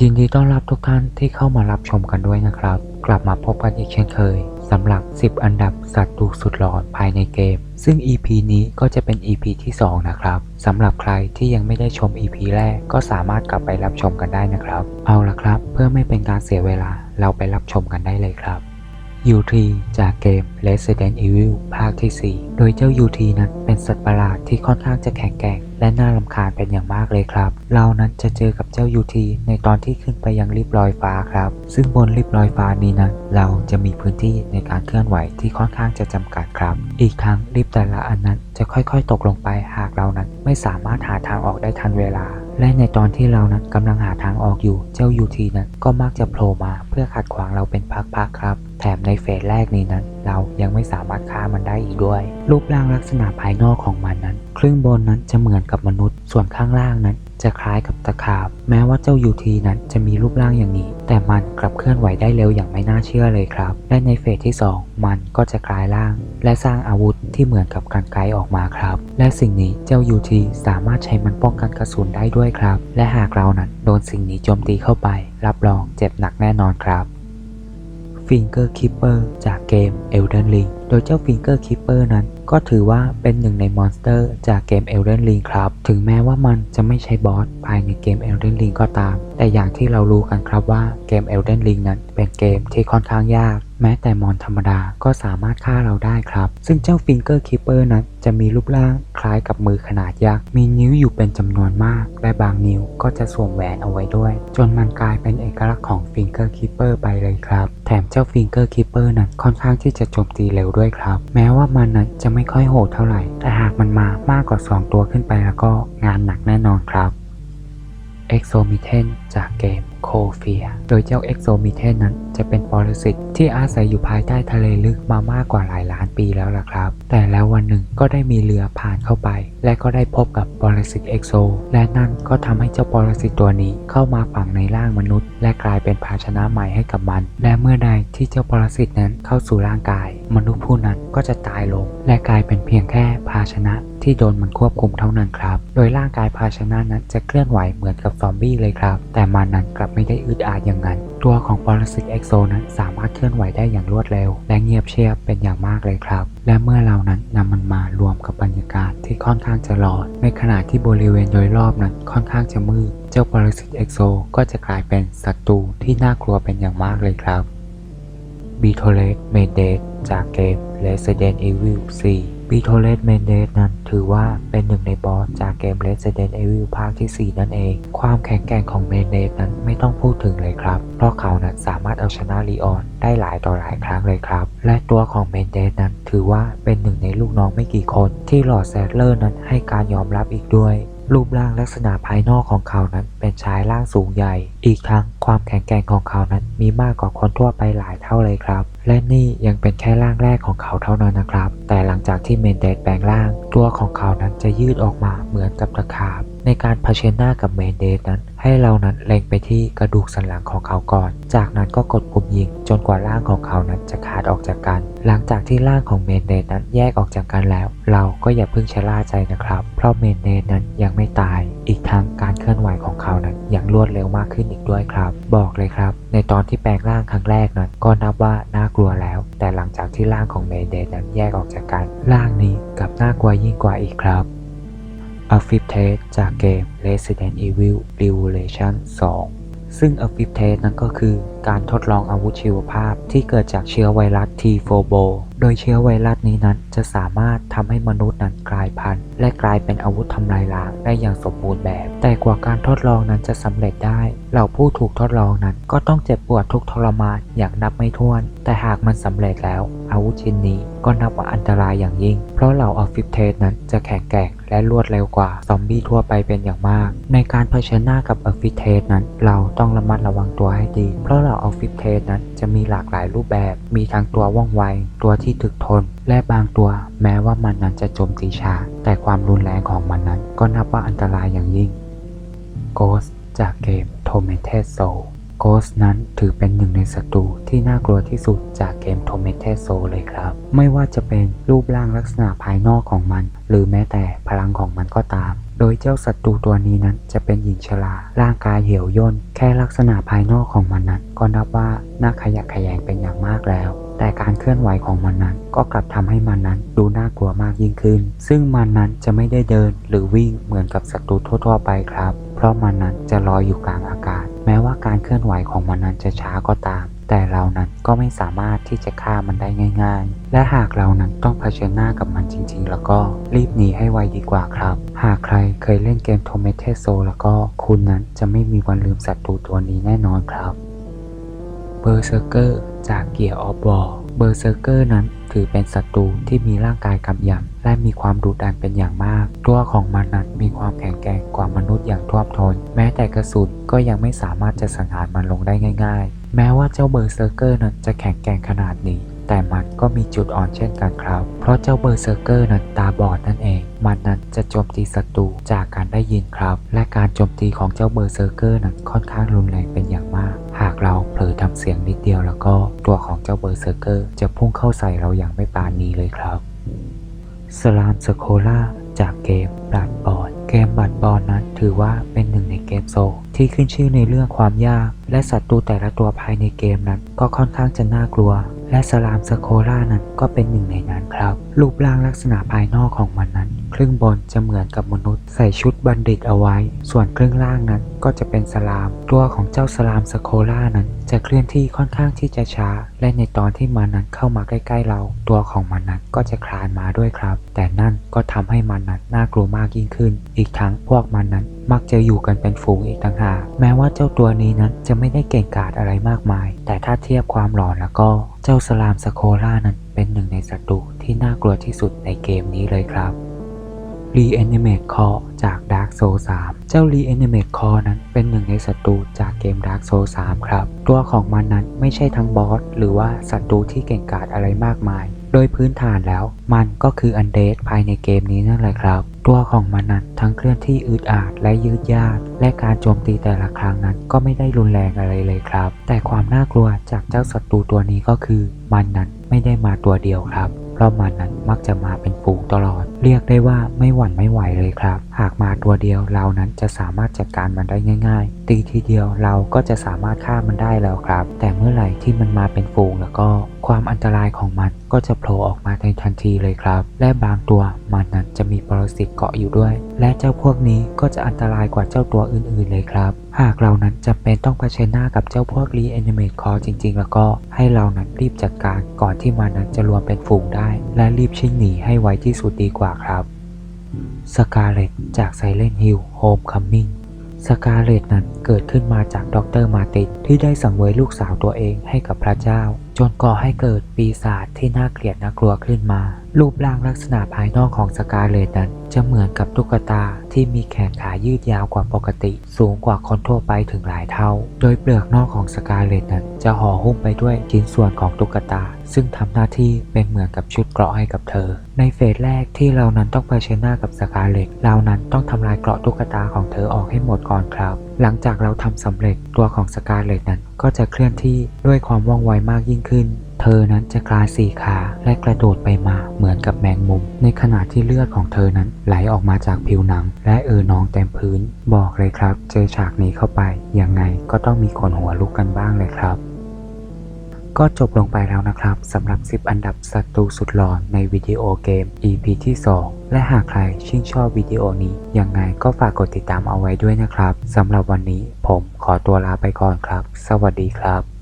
ยินดีต้อนรับทุกท่านที่เข้ามารับชมกันด้วยนะครับ กลับมาพบกันอีกเช่นเคยสำหรับ 10 อันดับสัตว์ดูสุดหลอนภายในเกม ซึ่ง EP นี้ก็จะเป็น EP ที่ 2 นะครับสำหรับใครที่ยังไม่ได้ชม EP แรกก็สามารถกลับไปรับชมกันได้นะครับ เอาละครับ เพื่อไม่เป็นการเสียเวลาเราไปรับชมกันได้เลยครับ U.T. จากเกม Resident Evil ภาคที่ 4 โดยเจ้า U.T. นั้นเป็นสัตว์ประหลาดที่ค่อนข้างจะแข็งแกร่ง และน่ารำคาญเป็นอย่างมากเลยครับ เรานั้นจะเจอกับเจ้า U.T. ในตอนที่ขึ้นไปยังลิฟต์ลอยฟ้าครับ ซึ่งบนลิฟต์ลอยฟ้านี้นั้นเราจะมีพื้นที่ในการเคลื่อนไหวที่ค่อนข้างจะจำกัดครับ อีกทั้งลิฟต์แต่ละอันนั้นจะค่อยๆ ตกลงไปหากเรานั้นไม่สามารถหาทางออกได้ทันเวลา และในตอนที่เรานั้นกำลังหาทางออกอยู่ เจ้า UT นั้นก็มักจะโผล่มาเพื่อขัดขวางเราเป็นพักๆครับ แถมในเฟสแรกนี้นั้น เรายังไม่สามารถฆ่ามันได้อีกด้วย รูปร่างลักษณะภายนอกของมันนั้น ครึ่งบนนั้นจะเหมือนกับมนุษย์ ส่วนข้างล่างนั้น จะคล้ายกับตะขาบ แม้ว่าเจ้า UT นั้นจะมีรูปร่างอย่างนี้ แต่มันกลับเคลื่อนไหวได้เร็วอย่างไม่น่าเชื่อเลยครับ และในเฟสที่ 2 มันก็จะกลายร่าง และสร้างอาวุธที่เหมือนกับการไกลออกมาครับ และสิ่งนี้เจ้า UT สามารถใช้มันป้องกันกระสุนได้ด้วยครับ และหากเรานั้นโดนสิ่งนี้โจมตีเข้าไป รับรองเจ็บหนักแน่นอนครับ Finger Keeper จากเกม Elden Ring โดยเจ้า Finger Keeper นั้นก็ถือว่าเป็นหนึ่งในมอนสเตอร์จากเกม Elden Ring ครับ ถึงแม้ว่ามันจะไม่ใช่บอสภายในเกม Elden Ring ก็ตาม แต่อย่างที่เรารู้กันครับว่าเกม Elden Ring นั้นเป็นเกมที่ค่อนข้างยากแม้แต่มอนธรรมดาก็สามารถฆ่าเราได้ครับ ซึ่งเจ้า Finger Keeper นั้นจะมีรูปร่างคล้ายกับมือขนาดยักษ์ มีนิ้วอยู่เป็นจำนวนมาก และบางนิ้วก็จะสวมแหวนเอาไว้ด้วย จนมันกลายเป็นเอกลักษณ์ของ Finger Keeper ไปเลยครับ แถมเจ้า Finger Keeper นั้นค่อนข้างที่จะโจมตีเร็วด้วยครับ แม้ว่ามันนั้นจะไม่ค่อยโหดเท่าไหร่ แต่หากมันมามากกว่า 2 ตัวขึ้นไปแล้วก็งานหนักแน่นอนครับ e x o m i t e n จากเกมโคเฟีโดยเจ้า e x o m i t e n นั้นจะเป็นปรสิต ที่อาศัยอยู่ภายใต้ทะเลลึกมามากกว่าหลายล้านปีแล้วล่ะครับ แต่แล้ววันหนึ่งก็ได้มีเรือผ่านเข้าไป และก็ได้พบกับปรสิตเอ็กโซ และนั่นก็ทำให้เจ้าปรสิตตัวนี้เข้ามาฝังในร่างมนุษย์ และกลายเป็นภาชนะใหม่ให้กับมัน และเมื่อใดที่เจ้าปรสิตนั้นเข้าสู่ร่างกาย มนุษย์ผู้นั้นก็จะตายลง และกลายเป็นเพียงแค่ภาชนะที่โดนมันควบคุมเท่านั้นครับ โดยร่างกายภาชนะนั้นจะเคลื่อนไหวเหมือนกับซอมบี้เลยครับ แต่มันนั้นกลับไม่ได้อึดอัดอย่างนั้น ตัวของปรสิตเอ็กโซนั้นสามารถเคลื่อนไหวได้อย่างรวดเร็ว และเงียบเชียบเป็นอย่างมากเลยครับ และเมื่อเรานั้นนำมันมารวมกับบรรยากาศที่ค่อนข้างจะหลอน ในขณะที่บริเวณโดยรอบนั้นค่อนข้างจะมืด เจ้าปรสิตเอ็กโซก็จะกลายเป็นศัตรูที่น่ากลัวเป็นอย่างมากเลยครับ b e t o l e s m a d e s จากเกม Resident Evil 4 b e t o l e s m a d e s นั้นถือว่าเป็นหนึ่งในบอสจากเกม Resident Evil ภาคที่ 4 นั่นเอง ความแข็งแกร่งของ m a d e s นั้นไม่ต้องพูดถึงเลยครับ เพราะเขานั้นสามารถเอาชนะลีออนได้หลายต่อหลายครั้งเลยครับ และตัวของ m a d e s นั้นถือว่าเป็นหนึ่งในลูกน้องไม่กี่คน ที่หลอดแซดเลอร์นั้นให้การยอมรับอีกด้วยรูปร่างลักษณะภายนอกของเขานั้นเป็นชายร่างสูงใหญ่ อีกทั้งความแข็งแกร่งของเขานั้นมีมากกว่าคนทั่วไปหลายเท่าเลยครับ และนี่ยังเป็นแค่ร่างแรกของเขาเท่านั้นนะครับ แต่หลังจากที่เมนเดสแปลงร่าง ตัวของเขานั้นจะยืดออกมาเหมือนกับตะขาบ ในการเผชิญหน้ากับเมนเดสนั้น ให้เรานั้นเล็งไปที่กระดูกสันหลังของเขาก่อน จากนั้นก็กดปุ่มยิง จนกว่าร่างของเขานั้นจะขาดออกจากกัน หลังจากที่ร่างของเมนเดสนั้นแยกออกจากกันแล้ว เราก็อย่าเพิ่งชะล่าใจนะครับ เพราะเมนเดสนั้นยังไม่ตาย อีกทั้งการเคลื่อนไหวของเขานั้นยังรวดเร็วมากขึ้นอีกด้วยครับ บอกเลยครับ ในตอนที่แปลงร่างครั้งแรกนั้นก็นับว่าน่ากลัวแล้ว แต่หลังจากที่ร่างของเมเดนั้นแยกออกจากกันร่างนี้กับน่ากลัวยิ่งกว่าอีกครับอัฟฟิปเทสจากเกม Resident Evil Revelation 2 ซึ่งอัฟฟิปเทสนั้นก็คือ การทดลองอาวุธชีวภาพที่เกิดจากเชื้อไวรัส T4B โบ โดยเชื้อไวรัสนี้นั้นจะสามารถทำให้มนุษย์นั้นกลายพันธุ์ และกลายเป็นอาวุธทำลายล้างได้อย่างสมบูรณ์แบบ แต่กว่าการทดลองนั้นจะสำเร็จได้ เหล่าผู้ถูกทดลองนั้นก็ต้องเจ็บปวดทุกทรมานอย่างนับไม่ถ้วน แต่หากมันสำเร็จแล้ว อาวุธชิ้นนี้ก็นับว่าอันตรายอย่างยิ่ง เพราะเหล่าออฟฟิศเทสนั้นจะแข็งแกร่งและรวดเร็วกว่าซอมบี้ทั่วไปเป็นอย่างมาก ในการเผชิญหน้ากับออฟฟิศเทสนั้น เราต้องระมัดระวังตัวให้ดี เพราะเหล่าออฟฟิศเทสนั้นจะมีหลากหลายรูปแบบ มีทั้งตัวว่องไว ตัวที่ถึกทน และบางตัว แม้ว่ามันนั้นจะโจมตีช้า แต่ความรุนแรงของมันนั้น ก็นับว่าอันตรายอย่างยิ่ง Ghost จากเกม Tormented Soul Ghost นั้นถือเป็นหนึ่งในศัตรูที่น่ากลัวที่สุดจากเกม Tormented Soul เลยครับ ไม่ว่าจะเป็นรูปร่างลักษณะภายนอกของมัน หรือแม้แต่พลังของมันก็ตาม โดยเจ้าศัตรูตัวนี้นั้นจะเป็นหญิงชรา ร่างกายเหี่ยวย่น แค่ลักษณะภายนอกของมันนั้น ก็นับว่าน่าขยะแขยงเป็นอย่างมากแล้ว แต่การเคลื่อนไหวของมันนั้น ก็กลับทำให้มันนั้นดูน่ากลัวมากยิ่งขึ้น ซึ่งมันนั้นจะไม่ได้เดินหรือวิ่งเหมือนกับศัตรูทั่วๆไปครับ เพราะมันนั้นจะลอยอยู่กลางอากาศ แม้ว่าการเคลื่อนไหวของมันนั้นจะช้าก็ตาม แต่เรานั้นก็ไม่สามารถที่จะฆ่ามันได้ง่าย ๆ และหากเรานั้นต้องเผชิญหน้ากับมันจริง ๆ แล้วก็รีบหนีให้ไวดีกว่าครับ หากใครเคยเล่นเกมโทเมเทโซแล้วก็คุณนั้นจะไม่มีวันลืมศัตรูตัวนี้แน่นอนครับเบอร์เซอร์เกอร์จากเกียร์ออฟบอลเบอร์เซอร์เกอร์นั้นถือเป็นศัตรูที่มีร่างกายกำยำและมีความดุดันเป็นอย่างมาก ตัวของมันนั้นมีความแข็งแกร่งกว่ามนุษย์อย่างท่วมทนแม้แต่กระสุนก็ยังไม่สามารถจะสังหารมันลงได้ง่าย ๆ แม้ว่าเจ้าเบอร์เซอร์เกอร์นั้นจะแข็งแกร่งขนาดนี้ แต่มันก็มีจุดอ่อนเช่นกันครับ เพราะเจ้าเบอร์เซอร์เกอร์นั้นตาบอดนั่นเอง มันนั้นจะโจมตีศัตรูจากการได้ยินครับ และการโจมตีของเจ้าเบอร์เซอร์เกอร์นั้นค่อนข้างรุนแรงเป็นอย่างมาก หากเราเผลอทำเสียงนิดเดียวแล้วก็ตัวของเจ้าเบอร์เซอร์เกอร์จะพุ่งเข้าใส่เราอย่างไม่ปราณีเลยครับสลามสโคล่าจากเกมบลัดบอล กมบลัดบอลนั้นถือว่าเป็นหนึ่งในเกมโซลที่ขึ้นชื่อในเรื่องความยาก และศัตรูแต่ละตัวภายในเกมนั้นก็ค่อนข้างจะน่ากลัว และสลามสโคล่านั้นก็เป็นหนึ่งในนั้นครับ รูปร่างลักษณะภายนอกของมันนั้น ครึ่งบนจะเหมือนกับมนุษย์ ใส่ชุดบัณฑิตเอาไว้ ส่วนครึ่งล่างนั้นก็จะเป็นสลาม ตัวของเจ้าสลามสโคล่านั้น จะเคลื่อนที่ค่อนข้างที่จะช้า และในตอนที่มันนั้นเข้ามาใกล้ ๆ เรา ตัวของมันนั้นก็จะคลานมาด้วยครับ แต่นั่นก็ทำให้มันนั้นน่ากลัวมากยิ่งขึ้น อีกทั้งพวกมันนั้นมักจะอยู่กันเป็นฝูงอีกต่างหากแม้ว่าเจ้าตัวนี้นั้นจะไม่ได้เก่งกาจอะไรมากมาย แต่ถ้าเทียบความหลอนแล้วก็ เจ้าสลามสโคล่านั้นเป็นหนึ่งในศัตรูที่น่ากลัวที่สุดในเกมนี้เลยครับ Reanimate Core จาก Dark Souls 3 เจ้า Reanimate Core นั้นเป็นหนึ่งในศัตรูจากเกม Dark Souls 3 ครับ ตัวของมันนั้นไม่ใช่ทั้งบอส หรือว่าศัตรูที่เก่งกาจอะไรมากมาย โดยพื้นฐานแล้วมันก็คืออันเดภายในเกมนี้นั่นแหละครับ ตัวของมันนั้นทั้งเคลื่อนที่อืดอาดและยืดยาดและการโจมตีแต่ละครั้งนั้นก็ไม่ได้รุนแรงอะไรเลยครับ แต่ความน่ากลัวจากเจ้าศัตรูตัวนี้ก็คือ มันนั้นไม่ได้มาตัวเดียวครับ เพราะมันนั้นมักจะมาเป็นฝูงตลอด เรียกได้ว่าไม่หวั่นไม่ไหวเลยครับ หากมาตัวเดียวเรานั้นจะสามารถจัดการมันได้ง่าย ๆ ตีทีเดียวเราก็จะสามารถฆ่ามันได้แล้วครับ แต่เมื่อไหร่ที่มันมาเป็นฝูงแล้วก็ ความอันตรายของมันก็จะโผล่ออกมาในทันทีเลยครับ และบางตัวมันนั้นจะมีปรสิตเกาะอยู่ด้วย และเจ้าพวกนี้ก็จะอันตรายกว่าเจ้าตัวอื่นๆเลยครับ หากเรานั้นจำเป็นต้องเผชิญหน้ากับเจ้าพวก Reanimate Core จริง ๆ แล้วก็ให้เรานั้นรีบจัดการก่อนที่มันนั้นจะรวมเป็นฝูงได้ และรีบชิ่งหนีให้ไวที่สุดดีกว่าครับสกาเลตจากไซเลนฮิลโฮมคัมมิ่งสกาเลตนั้นเกิดขึ้นมาจากดรมาตินที่ได้สังเวยลูกสาวตัวเองให้กับพระเจ้า จนก่อให้เกิดปีศาจที่น่าเกลียดน่ากลัวขึ้นมา รูปร่างลักษณะภายนอกของสกาเลตนั้น จะเหมือนกับตุ๊กตาที่มีแขนขายืดยาวกว่าปกติ สูงกว่าคนทั่วไปถึงหลายเท่า โดยเปลือกนอกของสกาเลตนั้นจะห่อหุ้มไปด้วยชิ้นส่วนของตุ๊กตา ซึ่งทำหน้าที่เป็นเหมือนกับชุดเกราะให้กับเธอ ในเฟสแรกที่เรานั้นต้องเผชิญหน้ากับสกาเลตเรานั้นต้องทำลายเกราะตุ๊กตาของเธอออกให้หมดก่อนครับ หลังจากเราทำสำเร็จตัวของสกาเลตนั้นก็จะเคลื่อนที่ด้วยความว่องไวมากยิ่งขึ้นเธอนั้นจะคลานสี่ขาและกระโดดไปมาเหมือนกับแมงมุม ในขณะที่เลือดของเธอนั้นไหลออกมาจากผิวหนัง และเออนองเต็มพื้น บอกเลยครับ เจอฉากนี้เข้าไป ยังไงก็ต้องมีขนหัวลุกกันบ้างเลยครับ ก็จบลงไปแล้วนะครับสำหรับ 10 อันดับศัตรูสุดหลอนในวิดีโอเกม EP ที่ 2 และหากใครชื่นชอบวิดีโอนี้ ยังไงก็ฝากกดติดตามเอาไว้ด้วยนะครับสำหรับวันนี้ผมขอตัวลาไปก่อนครับ สวัสดีครับ